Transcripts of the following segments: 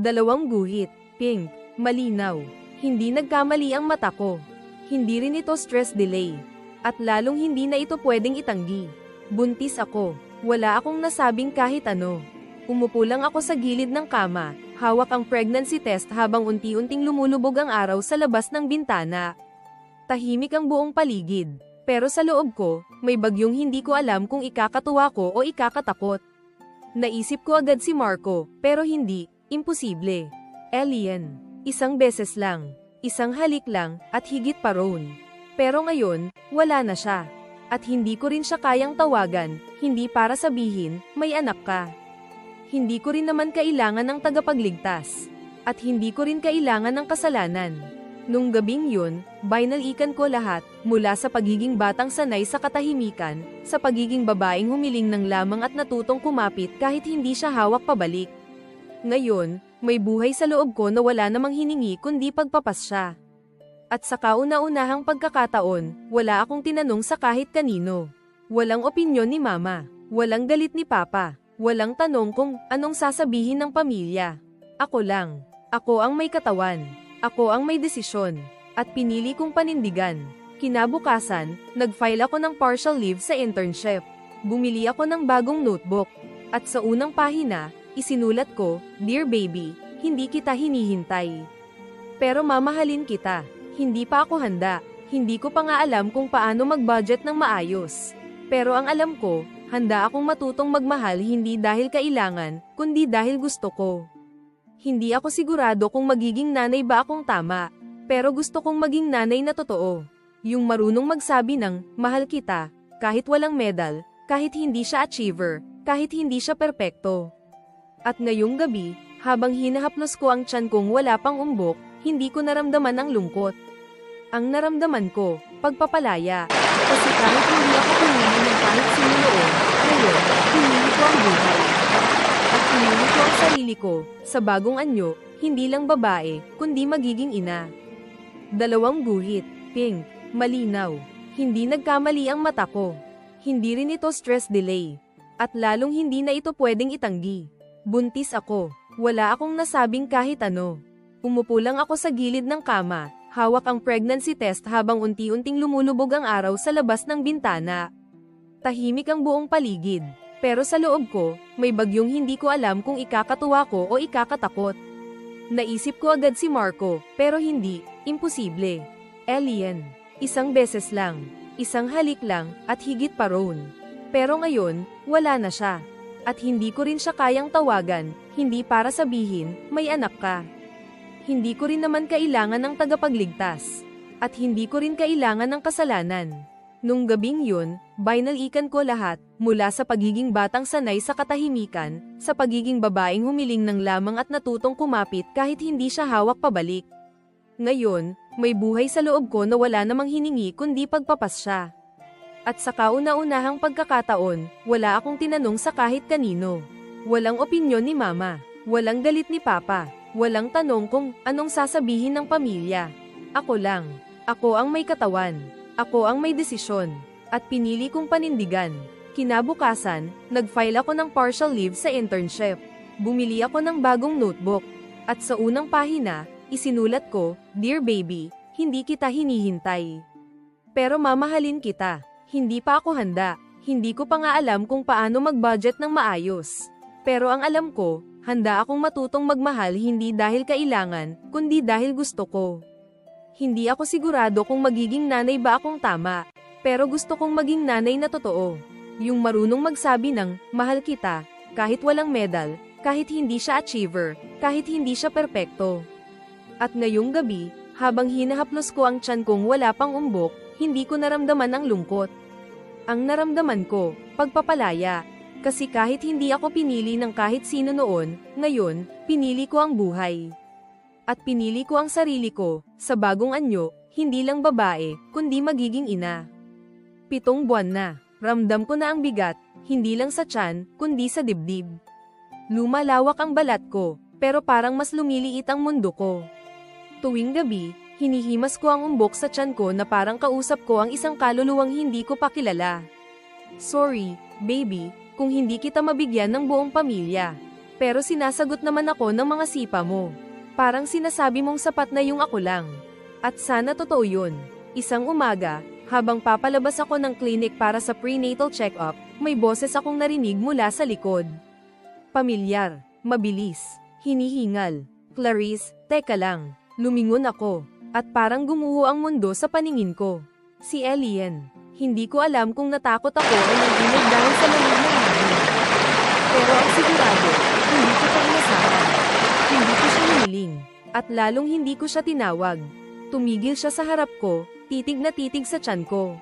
Dalawang guhit, pink, malinaw. Hindi nagkamali ang mata ko. Hindi rin ito stress delay. At lalong hindi na ito pwedeng itanggi. Buntis ako. Wala akong nasabing kahit ano. Umupo lang ako sa gilid ng kama, hawak ang pregnancy test habang unti-unting lumulubog ang araw sa labas ng bintana. Tahimik ang buong paligid. Pero sa loob ko, may bagyong hindi ko alam kung ikakatuwa ko o ikakatakot. Naisip ko agad si Marco, pero hindi, imposible. Alien. Isang beses lang. Isang halik lang, at higit pa roon. Pero ngayon, wala na siya. At hindi ko rin siya kayang tawagan, hindi para sabihin, may anak ka. Hindi ko rin naman kailangan ng tagapagligtas. At hindi ko rin kailangan ng kasalanan. Nung gabing yun, binalikan ko lahat, mula sa pagiging batang sanay sa katahimikan, sa pagiging babaeng humiling ng lamang at natutong kumapit kahit hindi siya hawak pabalik. Ngayon, may buhay sa loob ko na wala namang hiningi kundi pagpapasya. At sa kauna-unahang pagkakataon, wala akong tinanong sa kahit kanino. Walang opinyon ni mama, walang galit ni papa, walang tanong kung anong sasabihin ng pamilya. Ako lang. Ako ang may katawan. Ako ang may desisyon. At pinili kong panindigan. Kinabukasan, nag-file ako ng partial leave sa internship. Bumili ako ng bagong notebook. At sa unang pahina, isinulat ko, Dear baby, hindi kita hinihintay. Pero mamahalin kita. Hindi pa ako handa. Hindi ko pa nga alam kung paano mag-budget ng maayos. Pero ang alam ko, handa akong matutong magmahal hindi dahil kailangan, kundi dahil gusto ko. Hindi ako sigurado kung magiging nanay ba akong tama, pero gusto kong maging nanay na totoo. Yung marunong magsabi ng, mahal kita, kahit walang medal, kahit hindi siya achiever, kahit hindi siya perpekto. At ngayong gabi, habang hinahaplos ko ang tiyan kong wala pang umbok, hindi ko naramdaman ang lungkot. Ang naramdaman ko, pagpapalaya. Kasi kahit hindi ako pinili ng kahit sino noon, ngayon, pinili ko ang buhay. At pinili ko ang sarili ko, sa bagong anyo, hindi lang babae, kundi magiging ina. Dalawang guhit, pink, malinaw. Hindi nagkamali ang mata ko. Hindi rin ito stress delay. At lalong hindi na ito pwedeng itanggi. Buntis ako. Wala akong nasabing kahit ano. Umupo lang ako sa gilid ng kama, hawak ang pregnancy test habang unti-unting lumulubog ang araw sa labas ng bintana. Tahimik ang buong paligid. Pero sa loob ko, may bagyong hindi ko alam kung ikakatuwa ko o ikakatakot. Naisip ko agad si Marco, pero hindi, imposible. Alien. Isang beses lang. Isang halik lang, at higit pa roon. Pero ngayon, wala na siya. At hindi ko rin siya kayang tawagan, hindi para sabihin, may anak ka. Hindi ko rin naman kailangan ng tagapagligtas. At hindi ko rin kailangan ng kasalanan. Nung gabing yun, binalikan ko lahat, mula sa pagiging batang sanay sa katahimikan, sa pagiging babaeng humiling ng lamang at natutong kumapit kahit hindi siya hawak pabalik. Ngayon, may buhay sa loob ko na wala namang hiningi kundi pagpapasya. At sa kauna-unahang pagkakataon, wala akong tinanong sa kahit kanino. Walang opinyon ni mama, walang galit ni papa, walang tanong kung anong sasabihin ng pamilya. Ako lang, ako ang may katawan, ako ang may desisyon, at pinili kong panindigan. Kinabukasan, nag-file ako ng partial leave sa internship. Bumili ako ng bagong notebook. At sa unang pahina, isinulat ko, Dear baby, hindi kita hinihintay. Pero mamahalin kita. Hindi pa ako handa. Hindi ko pa nga alam kung paano mag-budget ng maayos. Pero ang alam ko, handa akong matutong magmahal hindi dahil kailangan, kundi dahil gusto ko. Hindi ako sigurado kung magiging nanay ba akong tama, pero gusto kong maging nanay na totoo. Yung marunong magsabi ng, mahal kita, kahit walang medal, kahit hindi siya achiever, kahit hindi siya perpekto. At ngayong gabi, habang hinahaplos ko ang tiyan kong wala pang umbok, hindi ko naramdaman ang lungkot. Ang naramdaman ko, pagpapalaya. Kasi kahit hindi ako pinili ng kahit sino noon, ngayon, pinili ko ang buhay. At pinili ko ang sarili ko, sa bagong anyo, hindi lang babae, kundi magiging ina. Pitong buwan na, ramdam ko na ang bigat, hindi lang sa tiyan, kundi sa dibdib. Lumalawak ang balat ko, pero parang mas lumiliit ang mundo ko. Tuwing gabi, hinihimas ko ang umbok sa tiyan ko na parang kausap ko ang isang kaluluwang hindi ko pa kilala. Sorry, baby, kung hindi kita mabigyan ng buong pamilya. Pero sinasagot naman ako ng mga sipa mo. Parang sinasabi mong sapat na yung ako lang. At sana totoo yun. Isang umaga, habang papalabas ako ng clinic para sa prenatal check-up, may boses akong narinig mula sa likod. Pamilyar, mabilis, hinihingal. Clarice, teka lang. Lumingon ako, at parang gumuho ang mundo sa paningin ko. Si Alien. Hindi ko alam kung natakot ako o naginig dahil sa lamig hangin. Pero ang sigurado, hindi ko pa inasahan. Hindi ko siya hiniling. At lalong hindi ko siya tinawag. Tumigil siya sa harap ko, titig na titig sa tiyan ko.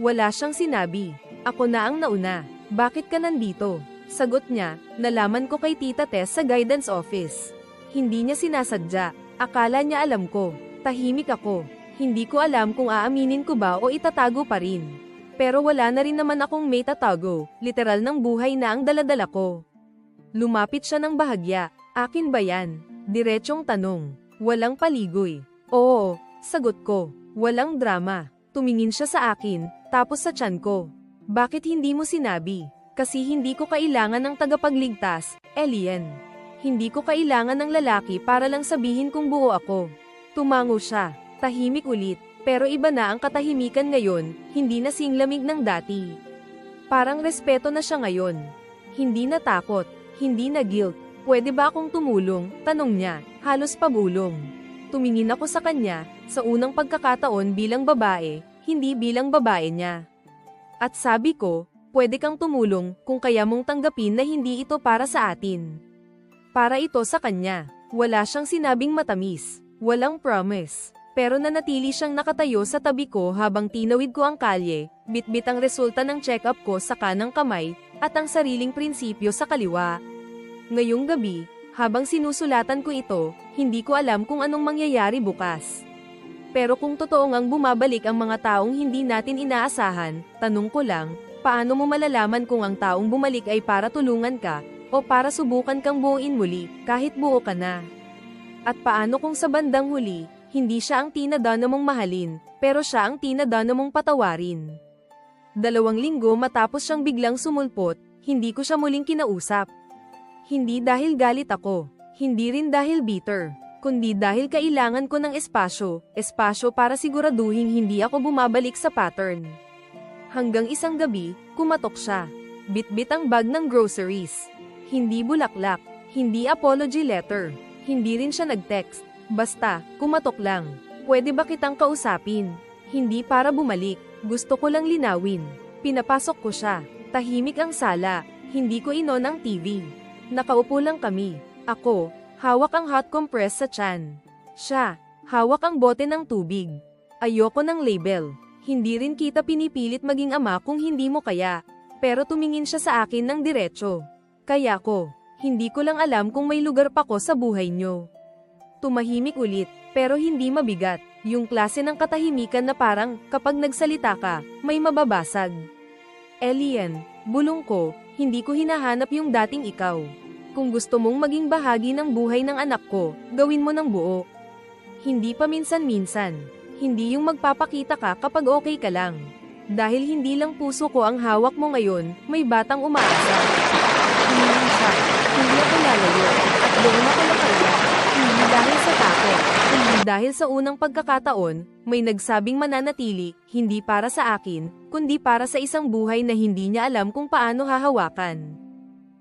Wala siyang sinabi. Ako na ang nauna. Bakit ka nandito? Sagot niya, nalaman ko kay Tita Tess sa guidance office. Hindi niya sinasadya. Akala niya alam ko. Tahimik ako. Hindi ko alam kung aaminin ko ba o itatago pa rin. Pero wala na rin naman akong may tatago, literal ng buhay na ang daladala ko. Lumapit siya ng bahagya. Akin ba yan? Diretsyong tanong. Walang paligoy. Oo, sagot ko. Walang drama. Tumingin siya sa akin, tapos sa tiyan ko. Bakit hindi mo sinabi? Kasi hindi ko kailangan ng tagapagligtas, alien. Hindi ko kailangan ng lalaki para lang sabihin kung buo ako. Tumango siya, tahimik ulit, pero iba na ang katahimikan ngayon, hindi na singlamig ng dati. Parang respeto na siya ngayon. Hindi na takot, hindi na guilt. Pwede ba akong tumulong? Tanong niya, halos pabulong. Tumingin ako sa kanya, sa unang pagkakataon bilang babae, hindi bilang babae niya. At sabi ko, pwede kang tumulong kung kaya mong tanggapin na hindi ito para sa atin. Para ito sa kanya. Wala siyang sinabing matamis. Walang promise. Pero nanatili siyang nakatayo sa tabi ko habang tinawid ko ang kalye, bitbit ang resulta ng check-up ko sa kanang kamay, at ang sariling prinsipyo sa kaliwa. Ngayong gabi, habang sinusulatan ko ito, hindi ko alam kung anong mangyayari bukas. Pero kung totoo ngang bumabalik ang mga taong hindi natin inaasahan, tanong ko lang, paano mo malalaman kung ang taong bumalik ay para tulungan ka, o para subukan kang buuin muli, kahit buo ka na? At paano kung sa bandang huli, hindi siya ang tinadana mong mahalin, pero siya ang tinadana mong patawarin? Dalawang linggo matapos siyang biglang sumulpot, hindi ko siya muling kinausap. Hindi dahil galit ako, hindi rin dahil bitter, kundi dahil kailangan ko ng espasyo, espasyo para siguraduhin hindi ako bumabalik sa pattern. Hanggang isang gabi, kumatok siya. Bitbit ang bag ng groceries. Hindi bulaklak, hindi apology letter, hindi rin siya nag-text. Basta, kumatok lang. Pwede ba kitang kausapin? Hindi para bumalik, gusto ko lang linawin. Pinapasok ko siya. Tahimik ang sala, hindi ko inon ang TV. Nakaupo lang kami. Ako, hawak ang hot compress sa tiyan. Siya, hawak ang bote ng tubig. Ayoko ng label. Hindi rin kita pinipilit maging ama kung hindi mo kaya. Pero tumingin siya sa akin ng diretsyo. Kaya ko, hindi ko lang alam kung may lugar pa ko sa buhay nyo. Tumahimik ulit, pero hindi mabigat. Yung klase ng katahimikan na parang, kapag nagsalita ka, may mababasag. Alien, bulong ko, hindi ko hinahanap yung dating ikaw. Kung gusto mong maging bahagi ng buhay ng anak ko, gawin mo ng buo. Hindi pa minsan-minsan. Hindi yung magpapakita ka kapag okay ka lang. Dahil hindi lang puso ko ang hawak mo ngayon, may batang umaasa. Siya. Hindi ako lalayo. At doon ako nakaya. Hindi dahil sa takot. Hindi dahil sa unang pagkakataon, may nagsabing mananatili, hindi para sa akin, kundi para sa isang buhay na hindi niya alam kung paano hahawakan.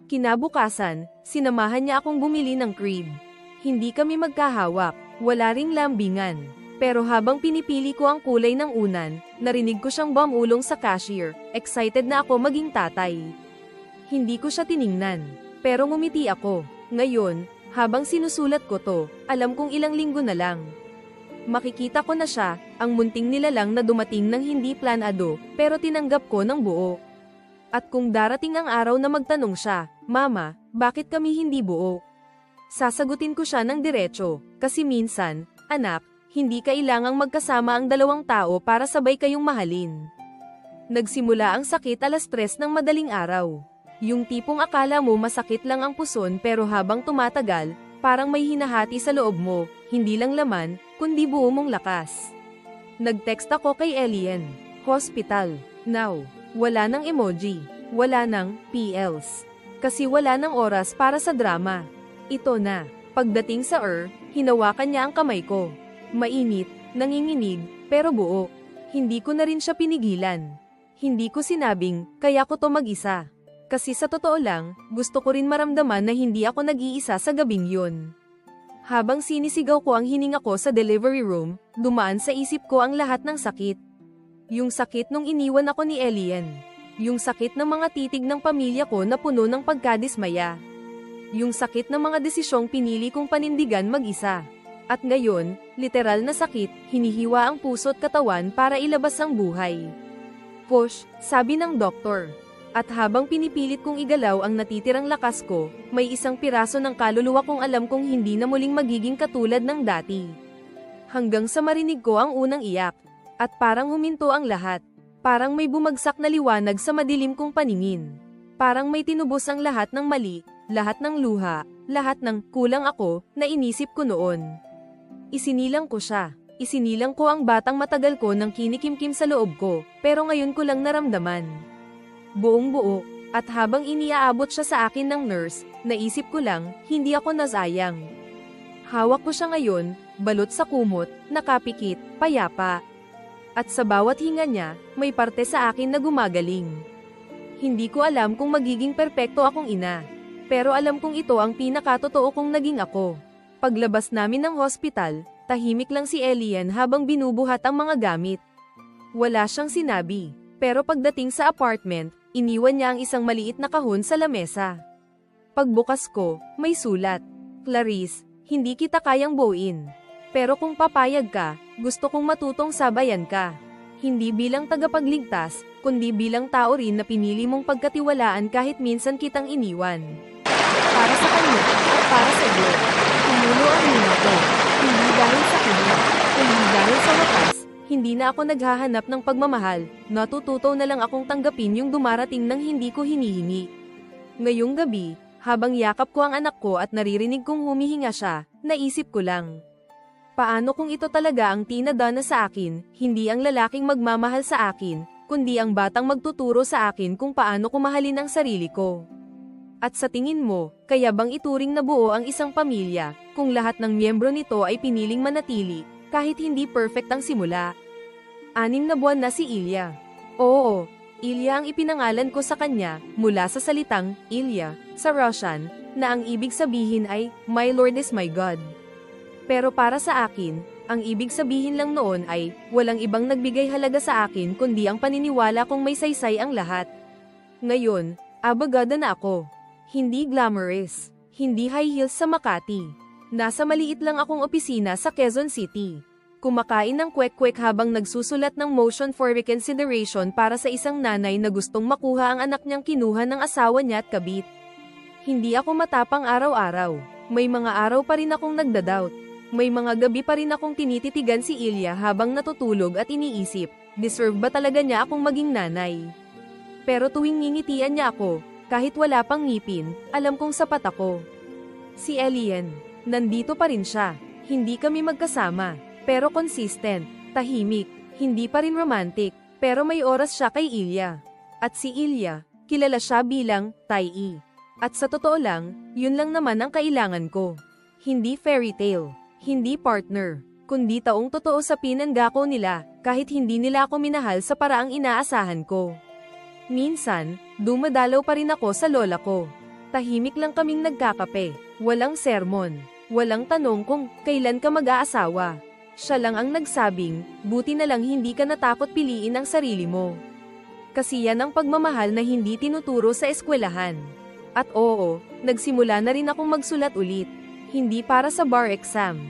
Kinabukasan, sinamahan niya akong bumili ng crib. Hindi kami magkahawak, wala ring lambingan. Pero habang pinipili ko ang kulay ng unan, narinig ko siyang bumulong sa cashier, excited na ako maging tatay. Hindi ko siya tiningnan, pero ngumiti ako. Ngayon, habang sinusulat ko to, alam kong ilang linggo na lang. Makikita ko na siya, ang munting nilalang na dumating ng hindi planado, pero tinanggap ko ng buo. At kung darating ang araw na magtanong siya, Mama, bakit kami hindi buo? Sasagutin ko siya ng diretsyo, kasi minsan, anak, hindi kailangang magkasama ang dalawang tao para sabay kayong mahalin. Nagsimula ang sakit alas tres ng madaling araw. Yung tipong akala mo masakit lang ang puson pero habang tumatagal, parang may hinahati sa loob mo, hindi lang laman, kundi buo mong lakas. Nag-text ako kay Alien. Hospital. Now. Wala nang emoji. Wala nang PLs. Kasi wala ng oras para sa drama. Ito na. Pagdating sa er, hinawakan niya ang kamay ko. Mainit, nanginginig, pero buo. Hindi ko na rin siya pinigilan. Hindi ko sinabing, kaya ko to mag-isa. Kasi sa totoo lang, gusto ko rin maramdaman na hindi ako nag-iisa sa gabing yun. Habang sinisigaw ko ang hininga ko sa delivery room, dumaan sa isip ko ang lahat ng sakit. Yung sakit nung iniwan ako ni Elian. Yung sakit ng mga titig ng pamilya ko na puno ng pagkadismaya. Yung sakit ng mga desisyong pinili kong panindigan mag-isa. At ngayon, literal na sakit, hinihiwa ang puso't katawan para ilabas ang buhay. Push, sabi ng doktor. At habang pinipilit kong igalaw ang natitirang lakas ko, may isang piraso ng kaluluwa kong alam kong hindi na muling magiging katulad ng dati. Hanggang sa marinig ko ang unang iyak, at parang huminto ang lahat. Parang may bumagsak na liwanag sa madilim kong paningin. Parang may tinubos ang lahat ng mali, lahat ng luha, lahat ng kulang ako na inisip ko noon. Isinilang ko siya. Isinilang ko ang batang matagal ko nang kinikimkim sa loob ko, pero ngayon ko lang naramdaman buong buo, at habang iniaabot siya sa akin ng nurse, naisip ko lang, hindi ako nasayang. Hawak ko siya ngayon, balot sa kumot, nakapikit, payapa. At sa bawat hinga niya, may parte sa akin na gumagaling. Hindi ko alam kung magiging perpekto akong ina. Pero alam kong ito ang pinakatotoo kong naging ako. Paglabas namin ng hospital, tahimik lang si Elian habang binubuhat ang mga gamit. Wala siyang sinabi. Pero pagdating sa apartment, iniwan niya ang isang maliit na kahon sa lamesa. Pagbukas ko, may sulat. Clarice, hindi kita kayang buuin. Pero kung papayag ka, gusto kong matutong sabayan ka. Hindi bilang tagapagligtas, kundi bilang tao rin na pinili mong pagkatiwalaan kahit minsan kitang iniwan. Para sa kanya, at para sa iyo. Tumulo ang lina ko. Hindi dahil sa kanya, kundi dahil sa wakas, hindi na ako naghahanap ng pagmamahal, natututo na lang akong tanggapin yung dumarating ng hindi ko hinihingi. Ngayong gabi, habang yakap ko ang anak ko at naririnig kong humihinga siya, naisip ko lang. Paano kung ito talaga ang tinadana sa akin, hindi ang lalaking magmamahal sa akin, kundi ang batang magtuturo sa akin kung paano ko mahalin ang sarili ko. At sa tingin mo, kaya bang ituring na buo ang isang pamilya, kung lahat ng miyembro nito ay piniling manatili, kahit hindi perfect ang simula. Anim na buwan na si Ilya. Oo, Ilya ang ipinangalan ko sa kanya, mula sa salitang, Ilya, sa Russian, na ang ibig sabihin ay, My Lord is my God. Pero para sa akin, ang ibig sabihin lang noon ay, walang ibang nagbigay halaga sa akin kundi ang paniniwala kong may saysay ang lahat. Ngayon, abagada na ako. Hindi glamorous. Hindi high heels sa Makati. Nasa maliit lang akong opisina sa Quezon City. Kumakain ng kwek-kwek habang nagsusulat ng motion for reconsideration para sa isang nanay na gustong makuha ang anak niyang kinuha ng asawa niya at kabit. Hindi ako matapang araw-araw. May mga araw pa rin akong nagdadoubt. May mga gabi pa rin akong tinititigan si Ilya habang natutulog at iniisip, deserve ba talaga niya akong maging nanay? Pero tuwing ngingitian niya ako, kahit wala pang ngipin, alam kong sapat ako. Si Elian nandito pa rin siya. Hindi kami magkasama, pero consistent, tahimik, hindi pa rin romantic, pero may oras siya kay Ilya. At si Ilya, kilala siya bilang Tai At sa totoo lang, yun lang naman ang kailangan ko. Hindi fairy tale, hindi partner, kundi taong totoo sa pinanggako nila, kahit hindi nila ako minahal sa paraang inaasahan ko. Minsan, dumadalaw pa rin ako sa lola ko. Tahimik lang kaming nagkakape, walang sermon. Walang tanong kung kailan ka mag-aasawa. Siya lang ang nagsabing, buti na lang hindi ka natakot piliin ang sarili mo. Kasi yan ang pagmamahal na hindi tinuturo sa eskwelahan. At oo, nagsimula na rin akong magsulat ulit. Hindi para sa bar exam.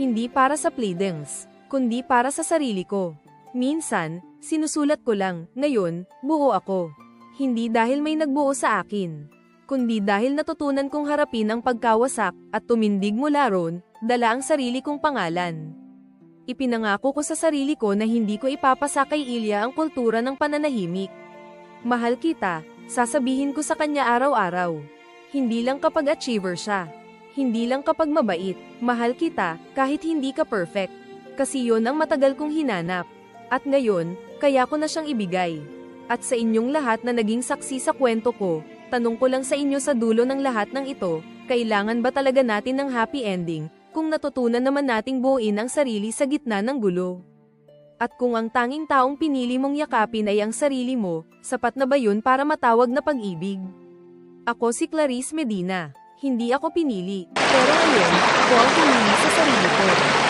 Hindi para sa pleadings. Kundi para sa sarili ko. Minsan, sinusulat ko lang, ngayon, buo ako. Hindi dahil may nagbuo sa akin kundi dahil natutunan kong harapin ang pagkawasak at tumindig mula ron, dala ang sarili kong pangalan. Ipinangako ko sa sarili ko na hindi ko ipapasa kay Ilya ang kultura ng pananahimik. Mahal kita, sasabihin ko sa kanya araw-araw. Hindi lang kapag achiever siya. Hindi lang kapag mabait, mahal kita, kahit hindi ka perfect. Kasi yon ang matagal kong hinanap. At ngayon, kaya ko na siyang ibigay. At sa inyong lahat na naging saksi sa kwento ko, Tanong ko lang sa inyo sa dulo ng lahat ng ito, kailangan ba talaga natin ng happy ending, kung natutunan naman nating buuin ang sarili sa gitna ng gulo? At kung ang tanging taong pinili mong yakapin ay ang sarili mo, sapat na ba yun para matawag na pag-ibig? Ako si Clarice Medina. Hindi ako pinili, pero ngayon, ako ang pinili sa sarili ko.